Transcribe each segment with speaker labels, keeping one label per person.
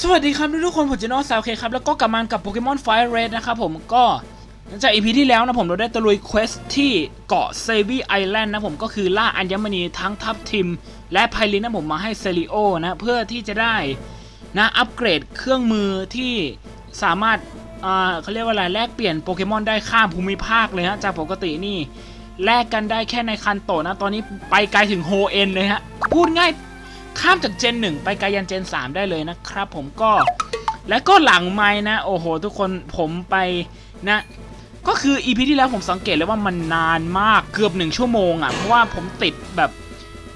Speaker 1: สวัสดีครับทุกๆคนผมเจนอสาวเคครับแล้วก็กลับมากับโปเกมอนไฟเรดนะครับผมก็หลังจากอีพีที่แล้วนะผมเราได้ตะลุยเควสที่เกาะเซวีไอแลนด์นะผมก็คือล่าอัญมณีทั้งทัพทิม และไพลินนะผมมาให้เซริโอนะเพื่อที่จะได้นะอัปเกรดเครื่องมือที่สามารถอ่าเขาเรียกว่าอะไรแลกเปลี่ยนโปเกมอนได้ข้ามภูมิภาคเลยฮะจากปกตินี่แลกกันได้แค่ในคันโตนะ ตอนนี้ไปไกลถึงโฮเอ็นเลยฮะพูดง่าย ข้ามจากเจน 1 ไปไกลยันเจน 3 ได้เลยนะครับ ผมก็และก็หลังไม้นะ โอ้โห ทุกคนผมไปนะ ก็คืออีพีที่แล้วผมสังเกตเลยว่ามันนานมากเกือบหนึ่งชั่วโมงอะเพราะว่าผมติดแบบ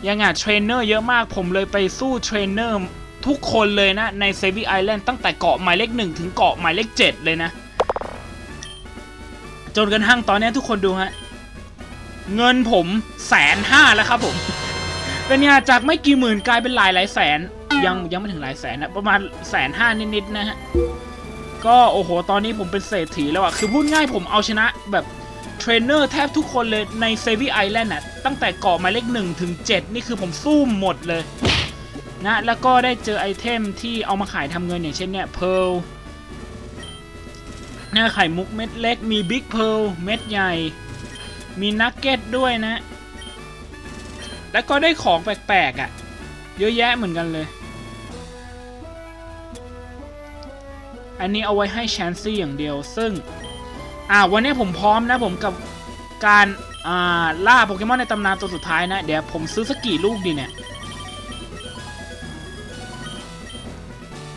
Speaker 1: ยังไงเทรนเนอร์เยอะมากผมเลยไปสู้เทรนเนอร์ทุกคนเลยนะ ในเซวีไอแลนด์ตั้งแต่เกาะหมายเลขหนึ่งถึงเกาะหมายเลขเจ็ดเลยนะ จนกระทั่งตอนนี้ทุกคนดูฮะ เงินผมแสนห้าแล้วครับผม เป็นเนี่ยจากไม่กี่หมื่นกลายเป็นหลายหลายแสน ยังยังไม่ถึงหลายแสนนะประมาณแสนห้านิดๆนะฮะก็โอ้โห ตอนนี้ผมเป็นเศรษฐีแล้วอะคือพูดง่ายผมเอาชนะแบบเทรนเนอร์แทบทุกคนเลยในเซวีไอแลนด์น่ะตั้งแต่เกาะหมายเลขหนึ่งถึงเจ็ดนี่คือผมสู้หมดเลยนะแล้วก็ได้เจอไอเทมที่เอามาขายทำเงินอย่างเช่นเนี่ยเพร์ลเนี่ยไข่มุกเม็ดเล็กมีบิ๊กเพร์ลเม็ดใหญ่ มีนักเก็ตด้วยนะ แล้วก็ได้ของแปลกๆอะ่ะ เยอะแยะเหมือนกันเลย อันนี้เอาไว้ให้แชนซี่อย่างเดียว ซึ่ง อ่าวันนี้ผมพร้อมนะผมกับการอ่าล่าโปเกมอนในตำนานตัวสุดท้ายนะ เดี๋ยวผมซื้อสักกี่ลูกดีเนี่ย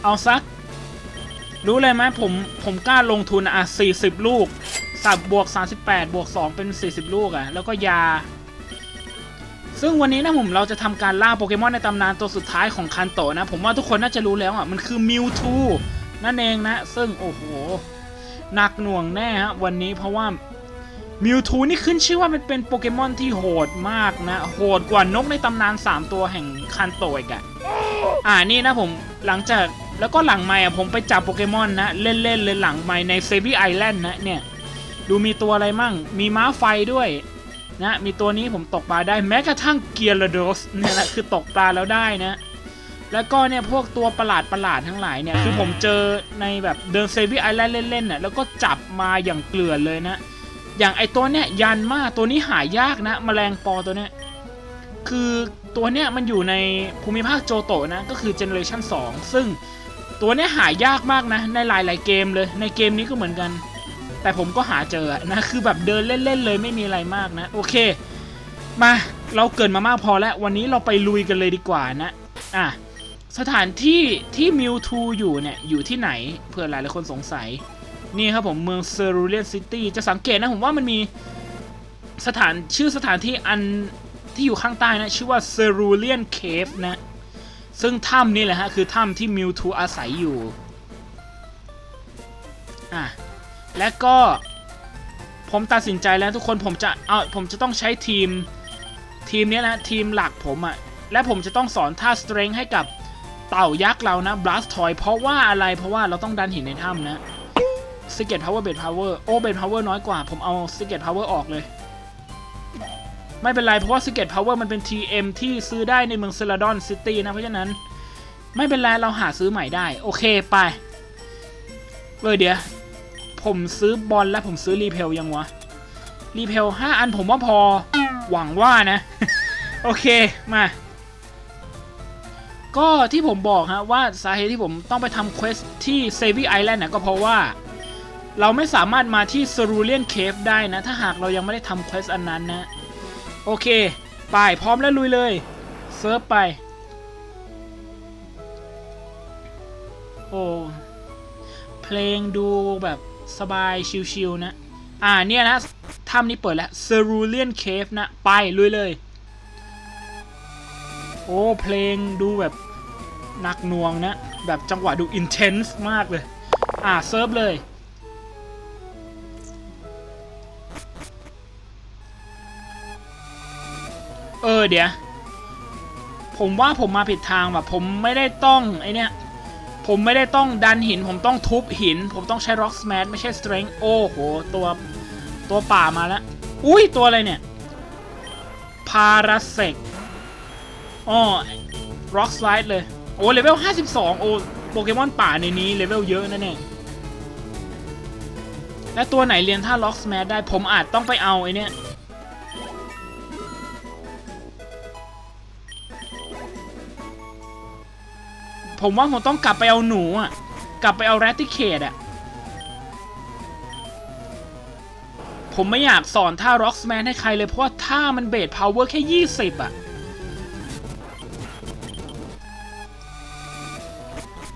Speaker 1: เอาสัก รู้เลยไหมผมผมกล้าลงทุนอะ40 ลูกสับบวก 38 บวก 2 เป็น 40 ลูกอะ่ะ แล้วก็ยา ซึ่งวันนี้นะผมเราจะทำการล่าโปเกมอนในตำนานตัวสุดท้ายของคันโตนะ ผมว่าทุกคนน่าจะรู้แล้วอะมันคือมิวทูนั่นเองนะ ซึ่งโอ้โหหนักหน่วงแน่ฮะวันนี้เพราะว่ามิวทูนี่ขึ้นชื่อว่ามันเป็นโปเกมอนที่โหดมากนะ โหดกว่านกในตำนาน 3 ตัวแห่งคันโตอีกอะอ่านี่นะผมหลังจากแล้วก็หลังไมค์อะผมไปจับโปเกมอนนะ เล่นๆเลยหลังไมค์ในเซบีไอแลนด์นะเนี่ย ดูมีตัวอะไรมั่ง มีม้าไฟด้วย นะมีตัวนี้ผมตกปลาได้แม้กระทั่งเกียร์โดสเนี่ยแหละคือตกปลาแล้วได้นะ แล้วก็เนี่ยพวกตัวประหลาดประหลาดทั้งหลายเนี่ยคือผมเจอในแบบเดินเซฟีไอแลนด์เล่นๆน่ะแล้วก็จับมาอย่างเกลือนเลยนะ อย่างไอตัวเนี้ยยันมากตัวนี้หายากนะ แมลงปอตัวเนี้ยคือตัวเนี้ยมันอยู่ในภูมิภาคโจโตะนะก็คือเจเนอเรชัน2ซึ่งตัวเนี้ยหายากมากนะในหลายๆเกมเลยในเกมนี้ก็เหมือนกัน แต่ผมก็หาเจอนะคือแบบเดินเล่นๆเลยไม่มีอะไรมากนะ โอเค มาเราเกินมามากพอแล้ว วันนี้เราไปลุยกันเลยดีกว่านะอะสถานที่ที่มิวทูอยู่เนี่ยอยู่ที่ไหนเพื่อหลายหลายคนสงสัย นี่ครับผมเมืองเซรูเลียนซิตี้จะสังเกตนะผมว่ามันมีสถานชื่อสถานที่อันที่อยู่ข้างใต้นะชื่อว่าเซรูเลียนเคฟนะ ซึ่งถ้ำนี่แหละฮะคือถ้ำที่มิวทูอาศัยอยู่อะ และก็ผมตัดสินใจแล้วทุกคนผมจะเอาผมจะต้องใช้ทีมทีมนี้นะทีมหลักผมอะ่ะและผมจะต้องสอนท่า strength ให้กับเต่ายักษ์เรานะ blast toy เพราะว่าอะไรเพราะว่าเราต้องดันหินในถ้ำนะ secret power base power โอ้ base power น้อยกว่า ผมเอา secret power ออกเลย ไม่เป็นไร เพราะว่า secret power มันเป็น TM ที่ซื้อได้ในเมืองเซราดอนซิตี้นะเพราะฉะนั้น ไม่เป็นไร เราหาซื้อใหม่ได้ โอเคไปเออเดี๋ยว ผมซื้อบอลและผมซื้อรีเพลยังวะ รีเพลห้าอันผมว่าพอ หวังว่านะ โอเค มา ก็ที่ผมบอกฮะว่าสาเหตุที่ผมต้องไปทำเควสที่เซวีไอแลนด์นะก็เพราะว่า เราไม่สามารถมาที่ c e r u l i a n Cave ได้นะ ถ้าหากเรายังไม่ได้ทำเควสอันนั้นนะ โอเค ไปพร้อมแล้วลุยเลย เซิร์ฟไป โอ้เพลงดูแบบ สบายชิลๆนะ อ่าเนี่ยนะถ้ำนี้เปิดแล้ว Cerulean Cave นะ ไปลุยเลย โอ้ เพลงดูแบบหนักหน่วงนะ แบบจังหวะดู intense มากเลย อ่าเซิร์ฟเลยเออเดี๋ยว ผมว่าผมมาผิดทางแบบผมไม่ได้ต้องไอเนี้ย ผมไม่ได้ต้องดันหิน ผมต้องทุบหิน ผมต้องใช้ rock smash ไม่ใช่ strength โอ้โห ตัวตัวป่ามาแล้ว อุ้ยตัวอะไรเนี่ย พาราเซกอ๋อ rock slide เลย โอ้เลเวล 52 โอ้โปเกมอนป่าในนี้เลเวลเยอะนะเนี่ยและตัวไหนเรียนท่าล็อกสแม h ได้ผมอาจต้องไปเอาไอ้เนี่ย ผมว่าผมต้องกลับไปเอาหนูอะ กลับไปเอาแรติเคดอะ ผมไม่อยากสอนท่า Rocksman ให้ใครเลย เพราะว่าท่ามันเบสพาวเวอร์แค่ 20 อะ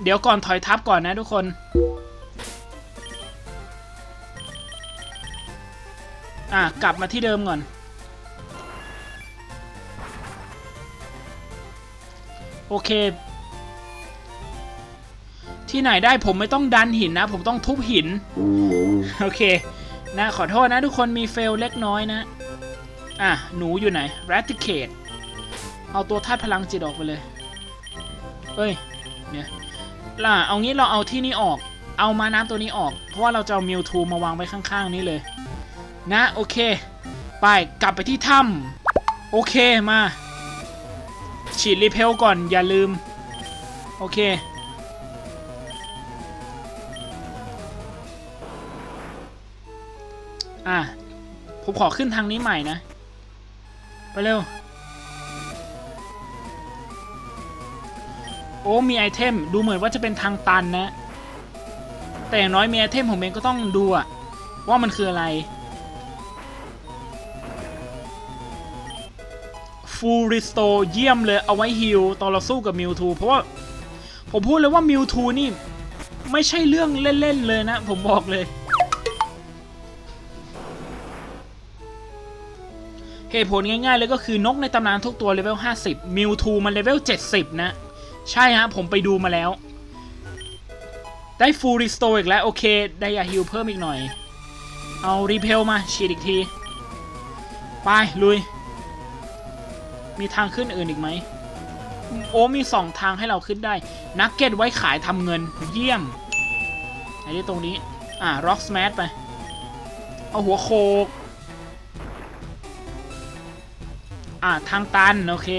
Speaker 1: เดี๋ยวก่อนถอยทับก่อนนะทุกคน อะ กลับมาที่เดิมก่อนโอเค ที่ไหนได้ผมไม่ต้องดันหินนะ ผมต้องทุบหิน โอเค นะขอโทษนะทุกคนมีเฟลเล็กน้อยนะ อะ หนูอยู่ไหน Raticate เอาตัวธาตุพลังจิตออกไปเลย เอ้ย เนี่ย ล่ะ เอางี้เราเอาที่นี่ออก เอามาน้ำตัวนี้ออก เพราะว่าเราจะเอามิวทูมาวางไว้ข้างๆ นี้เลย นะ โอเค ไป กลับไปที่ถ้ำโอเค มา ฉีดรีเพลก่อน อย่าลืม โอเค อะ ผมขอขึ้นทางนี้ใหม่นะ ไปเร็ว โอ้ มีไอเทม ดูเหมือนว่าจะเป็นทางตันนะ แต่อย่างน้อยมีไอเทมผมเองก็ต้องดูอะว่ามันคืออะไรฟูลรีสโตเยี่ยมเลยเอาไว้ฮิลตอนเราสู้กับมิวทูเพราะว่า ผมพูดเลยว่ามิวทูนี่ ไม่ใช่เรื่องเล่น ๆ เลยนะ ผมบอกเลย เหตุผลง่ายๆเลยก็คือนกในตำนานทุกตัวเลเวล 50 มิวทูมันเลเวล 70 นะ ใช่ฮะ ผมไปดูมาแล้ว ได้ฟูลรีสโตอีกแล้ว โอเค ได้ยาฮิลเพิ่มอีกหน่อย เอารีเพลมาฉีดอีกที ไป ลุย มีทางขึ้นอื่นอีกไหม โอ้มีสองทางให้เราขึ้นได้ นักเก็ตไว้ขายทำเงินเยี่ยมไอ้ที่ตรงนี้ อ่าร็อกสแม h ไป เอาหัวโคก อ่าทางตัน โอเค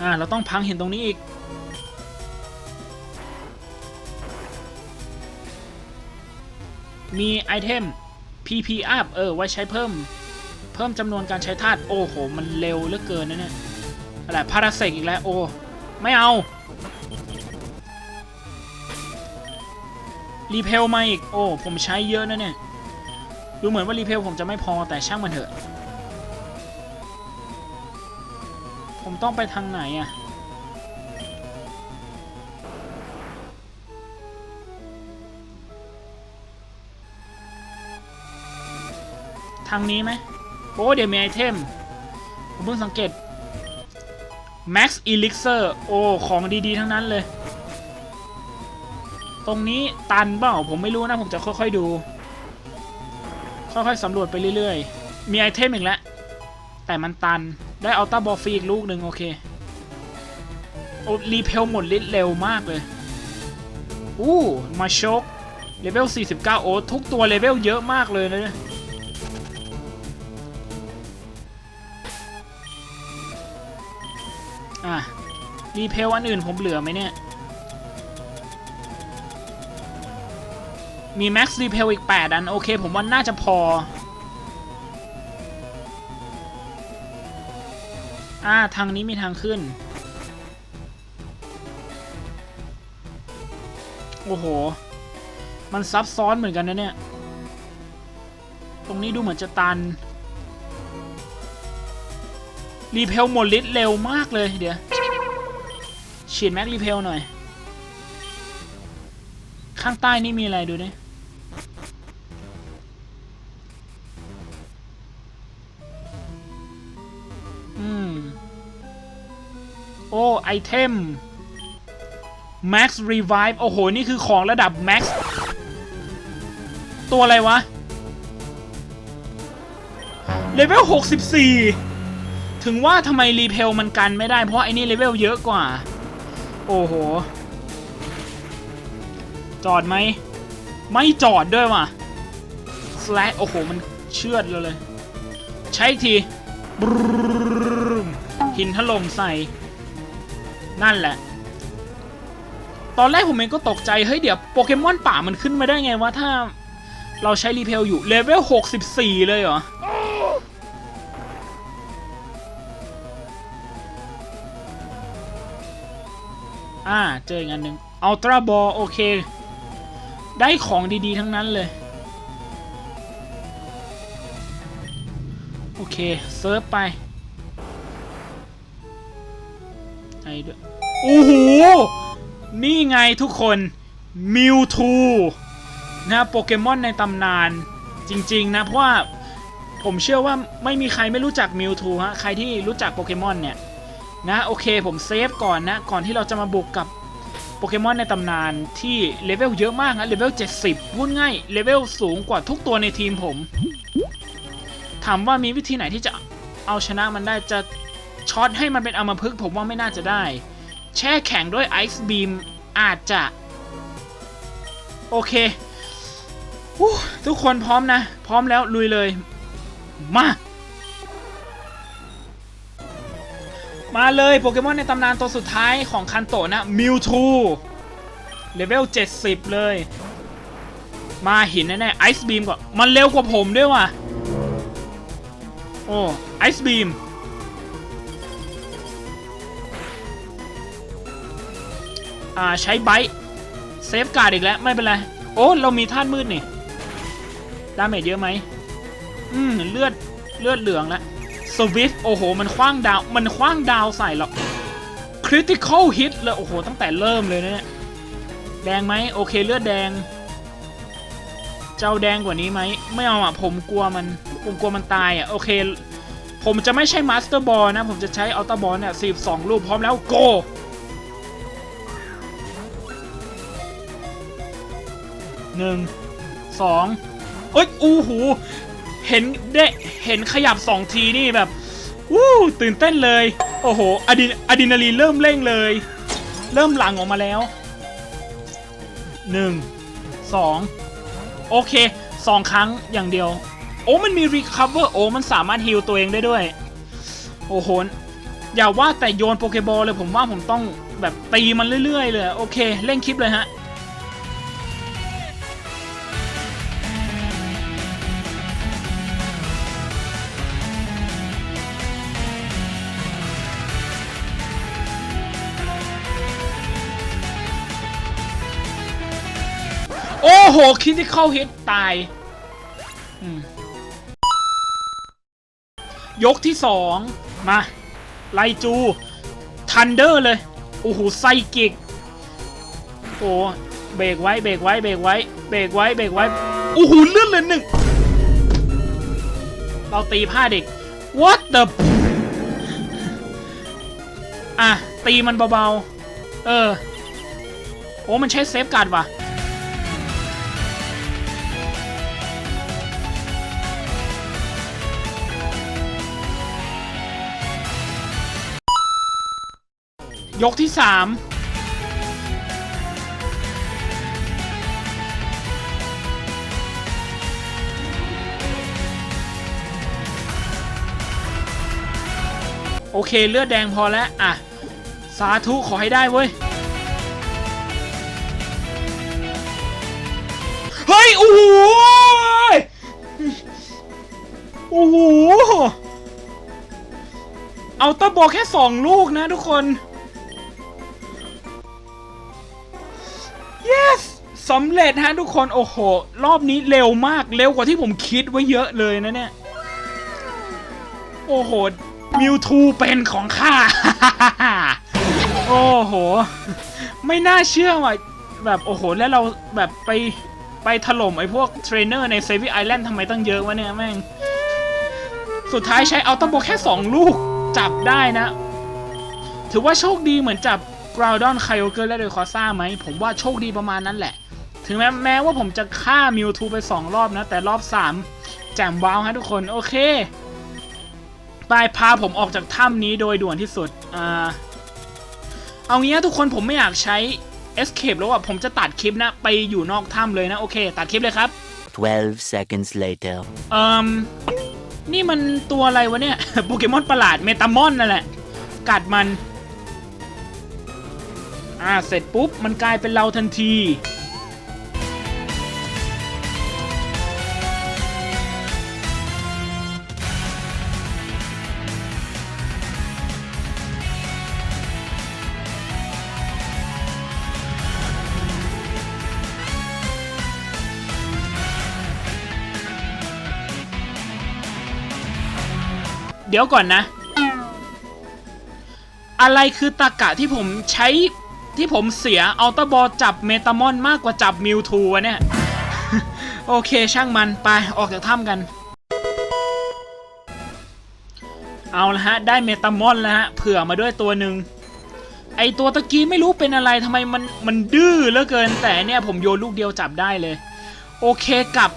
Speaker 1: อ่า เราต้องพังเห็นตรงนี้อีก มีไอเทม PP up เออ ไว้ใช้เพิ่ม เพิ่มจำนวนการใช้ธาตุ โอ้โห มันเร็วเหลือเกินนะเนี่ย อะไรพาราเซกอีกแล้ว โอ้ ไม่เอา รีเพลมาอีก โอ้ ผมใช้เยอะนะเนี่ย ดูเหมือนว่ารีเพลผมจะไม่พอแต่ช่างมันเถอะ ผมต้องไปทางไหนอะทางนี้ไหมโอ้เดี๋ยวมีไอเทม ผมเพิ่งสังเกต Max Elixir โอ้ ของดี ๆ ทั้งนั้นเลย ตรงนี้ตันเปล่าผมไม่รู้นะผมจะค่อยๆดู ค่อยๆสำรวจไปเรื่อยๆ มีไอเทมอีกแล้ว แต่มันตันได้อัลต้าบอลฟรีอีกลูกหนึ่งโอเคโอ้รีเพลหมดฤทธิ์เร็วมากเลย อู้มาชกเลเวล 49 โอ้ทุกตัวเลเวลเยอะมากเลยนะเนี่ยอะรีเพลอันอื่นผมเหลือไหมเนี่ย มี Max Repel อีก 8 อัน โอเค ผมว่าน่าจะพอ อ่า ทางนี้มีทางขึ้น โอ้โห มันซับซ้อนเหมือนกันนะเนี่ย ตรงนี้ดูเหมือนจะตัน รีเพลหมดฤทธิ์เร็วมากเลยเดี๋ยว ฉีดแม็กรีเพลหน่อยข้างใต้นี่มีอะไรดูดิ เทม Max Revive โอ้โห นี่คือของระดับ Max ตัวอะไรวะ เลเวล 64 ถึงว่าทำไมรีเพลมันกันไม่ได้ เพราะไอ้นี่เลเวลเยอะกว่า โอ้โห จอดไหม ไม่จอดด้วยว่ะ slash โอ้โห มันเชือดเลย ใช้ทีหินถล่มใส่ นั่นแหละ ตอนแรกผมเองก็ตกใจ เฮ้ยเดี๋ยวโปเกมอนป่ามันขึ้นมาได้ไงวะ ถ้าเราใช้รีเพลอยู่เลเวล 64 เลยเหรอ อ่า เจออีกอันหนึ่งอัลตราบอลโอเค ได้ของดีๆ ทั้งนั้นเลย โอเค เซิร์ฟไปไอ้ด้วย โอ้โห นี่ไงทุกคนมิวทูนะโปเกมอนในตำนานจริง ๆ นะ เพราะว่าผมเชื่อว่าไม่มีใครไม่รู้จักมิวทูฮะ ใครที่รู้จักโปเกมอนเนี่ย นะโอเคผมเซฟก่อนนะ ก่อนที่เราจะมาบุกกับโปเกมอนในตำนานที่เลเวลเยอะมากนะเลเวล70พูดง่ายเลเวลสูงกว่าทุกตัวในทีมผม ถามว่ามีวิธีไหนที่จะเอาชนะมันได้จะช็อตให้มันเป็นอมพึกผมว่าไม่น่าจะได้ แช่แข็งด้วยไอซ์บีมอาจจะ โอเคอทุกคนพร้อมนะ พร้อมแล้วลุยเลย มา มาเลยโปเกมอนในตำนานตัวสุดท้ายของคันโตะนะมิวทูเลเวล 70 เลย มาหินแน่ๆไอซ์บีมก่อน มันเร็วกว่าผมด้วยว่ะ โอ้ไอซ์บีม อ่าใช้ไบต์เซฟการ์ดอีกแล้ว ไม่เป็นไร โอ้เรามีท่านมืดนี่ดาเมจเยอะไหมอืมเลือดเลือดเหลืองล้วสวิฟโอ้โห มันคว้างดาว มันคว้างดาวใส่หรอกคริติคอลฮิตเลยโอ้โห ตั้งแต่เริ่มเลยนะเนี่ยแดงไหมโอเคเลือดแดง เจ้าแดงกว่านี้ไหมไม่เอาอะผมกลัวมันผมกลัวมันตายอะโอเค ผมจะไม่ใช่มาสเตอร์บอลนะ ผมจะใช้อัลต a าบอลเนี่ยสิบสองลูกพร้อมแล้วโก หนึ่งสองเอ้ยอู้หู เห็นได้เห็นขยับสองทีนี่แบบวู้ตื่นเต้นเลย โอ้โหอะดรีอะดรีนาลีนเริ่มเร่งเลย เริ่มหลั่งออกมาแล้วหนึ่งสองโอเคสองครั้งอย่างเดียว โอ้มันมี recover โอ้มันสามารถฮิลตัวเองได้ด้วย โอ้โห อย่าว่าแต่โยนโปเกบอลเลยผมว่าผมต้องแบบตีมันเรื่อยๆเลย โอเค เล่นคลิปเลยฮะ โอ้โหคิดที่เข้าฮิตตาย ยกที่สองมา ไลจู ทันเดอร์เลย โอ้โหไซกิก โอ้เบรกไว้ เบรกไว้ เบรกไว้ เบรกไว้ เบรกไว้ โอ้โหเลื่อนเลยหนึ่ง เราตีผ้าเด็ก what the อะ ตีมันเบา ๆ เออ โอ้ มันใช้เซฟการ์ดว่ะ ยกที่สามโอเคเลือดแดงพอแล้ว อะ สาธุ ขอให้ได้เว้ย เฮ้ย โอ้โหโอ้โห เอาตะบอลแค่สองลูกนะทุกคน สำเร็จฮะทุกคนโอ้โห รอบนี้เร็วมากเร็วกว่าที่ผมคิดไว้เยอะเลยนะเนี่ย โอ้โหมิวทูเป็นของข้า โอ้โห ไม่น่าเชื่อว่ะแบบโอ้โห แล้วเราแบบไปไปถล่มไอ้พวกเทรนเนอร์ในเซฟิไอแลนด์ทำไมตั้งเยอะวะเนี่ยแม่ง สุดท้ายใช้เอัลต a าโบแค่ 2 ลูกจับได้นะ ถือว่าโชคดีเหมือนจับกราวดอนไคโอเกอร์และเดคอซ่าไหม ผมว่าโชคดีประมาณนั้นแหละ ถึงแม้แม้ว่าผมจะฆ่ามิวทูไป 2 รอบนะ แต่รอบ 3 แจ่มว้าวฮะทุกคน โอเคไปพาผมออกจากถ้ำนี้โดยด่วนที่สุด อ่า เอางี้นะทุกคนผมไม่อยากใช้ escape แล้วอะผมจะตัดคลิปนะ ไปอยู่นอกถ้ำเลยนะ โอเค ตัดคลิปเลยครับ
Speaker 2: 12 seconds later.
Speaker 1: เอ่มนี่มันตัวอะไรวะเนี่ย โปเกมอนประหลาดเมตามอนนั่นแหละ กัดมัน อ่า เสร็จปุ๊บ มันกลายเป็นเราทันที เดี๋ยวก่อนนะ อะไรคือตากะที่ผมใช้ที่ผมเสียอัลตบอลจับเมตามอนมากกว่าจับมิวทูวเนี่ย โอเคช่างมันไปออกจากถ้ำกัน เอาละฮะ ได้เมตามอนแล้วฮะ เผื่อมาด้วยตัวหนึ่งไอตัวตะกี้ไม่รู้เป็นอะไรทำไมมันมันดื้อเหลือเกิน แต่เนี่ยผมโยนลูกเดียวจับได้เลย โอเคกลับ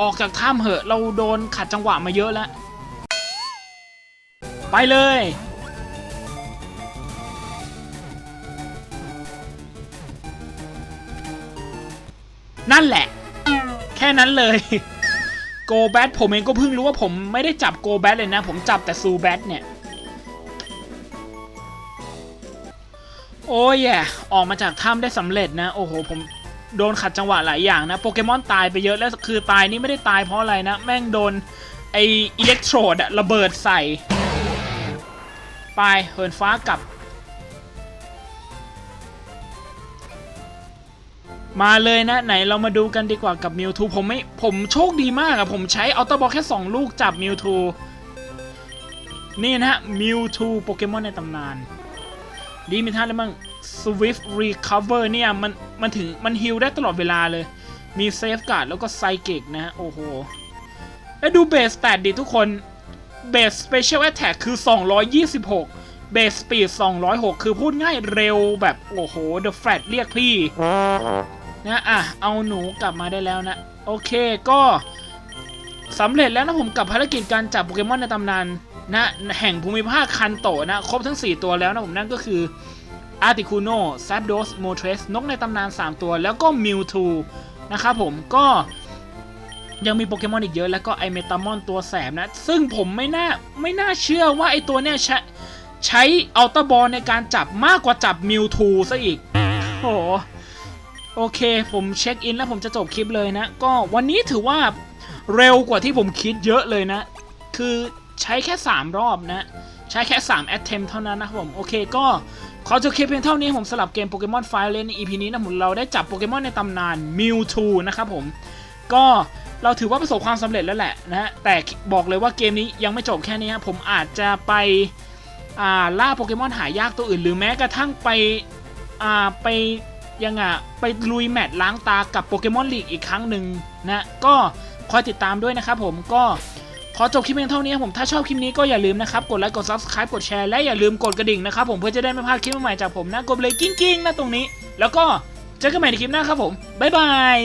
Speaker 1: ออกจากถ้ำเหอะ เราโดนขัดจังหวะมาเยอะแล้ว ไปเลย นั่นแหละ แค่นั้นเลย โกแบทผมเองก็เพิ่งรู้ว่าผมไม่ได้จับโกแบทเลยนะ ผมจับแต่ซูแบทเนี่ย โอ้ยแย่ออกมาจากถ้ำได้สำเร็จนะ โอ้โห ผมโดนขัดจังหวะหลายอย่างนะ โปเกมอนตายไปเยอะแล้วคือตายนี่ไม่ได้ตายเพราะอะไรนะ แม่งโดนไออิเล็กโทรดอะระเบิดใส่ ไปเหินฟ้ากลับ มาเลยนะไหนเรามาดูกันดีกว่ากับมิวทูผมไม่ผมโชคดีมากอะผมใช้อัลต a บอลแค่ 2 ลูกจับมิวทูนี่นะฮะมิวทูโปเกมอนในตำนาน ดีมีท่าอะไรบ้าง Swift Recover เนี่ย มันมันถึงมันฮิลได้ตลอดเวลาเลย มีเซฟการ์ดแล้วก็ไซเกกนะฮะ โอ้โห แล้วดูเบสแตดดิทุกคน เบส Special Attack คือ 226 เบส Speed 206 คือพูดง่ายเร็วแบบ โอ้โห The Flat เรียกพี่ นะอะ เอาหนูกลับมาได้แล้วนะ โอเคก็สำเร็จแล้วนะผมกับภารกิจการจับโปเกมอนในตำนานนะแห่งภูมิภาคคันโตะนะ ครบทั้ง 4 ตัวแล้วนะผมนั่นก็คืออาร์ติคูโนซดโดสโมเทรสนกในตำนาน 3 ตัว แล้วก็มิวทูนะครับผมก็ ยังมีโปเกมอนอีกเยอะแล้วก็ไอเมตามอนตัวแสบนะ ซึ่งผมไม่น่าไม่น่าเชื่อว่าไอตัวเนี้ยใช้ใช้อัลต a บอลในการจับมากกว่าจับมิวทูซะอีกโอ้โอเค ผมเช็คอินแล้วผมจะจบคลิปเลยนะ ก็วันนี้ถือว่าเร็วกว่าที่ผมคิดเยอะเลยนะ คือใช้แค่ 3 รอบนะ ใช้แค่3 attempt เท่านั้นนะครับผม โอเคก็ขอจบคลิปเพียงเท่านี้ผมสลับเกมโปเกมอนไฟเลนใน EP นี้นะผมเราได้จับโปเกมอนในตำนาน Mewtwo นะครับผม ก็เราถือว่าประสบความสำเร็จแล้วแหละนะฮะแต่บอกเลยว่าเกมนี้ยังไม่จบแค่นี้ครับผมอาจจะไปอ่าล่าโปเกมอนหายากตัวอื่น หรือแม้กระทั่งไปอ่าไปยังอะไปลุยแมตช์ล้างตากับโปเกมอนลีกอีกครั้งหนึ่งนะก็คอยติดตามด้วยนะครับผมก็ขอจบคลิปเพียงเท่านี้ผมถ้าชอบคลิปนี้ก็อย่าลืมนะครับกดไลค์กด subscribe กดแชร์และอย่าลืมกดกระดิ่งนะครับผมเพื่อจะได้ไม่พลาดคลิปใหม่จากผมนะกดเลยกิ้งๆนะตรงนี้ แล้วก็เจอกันใหม่ในคลิปหน้าครับผมบ๊ายบาย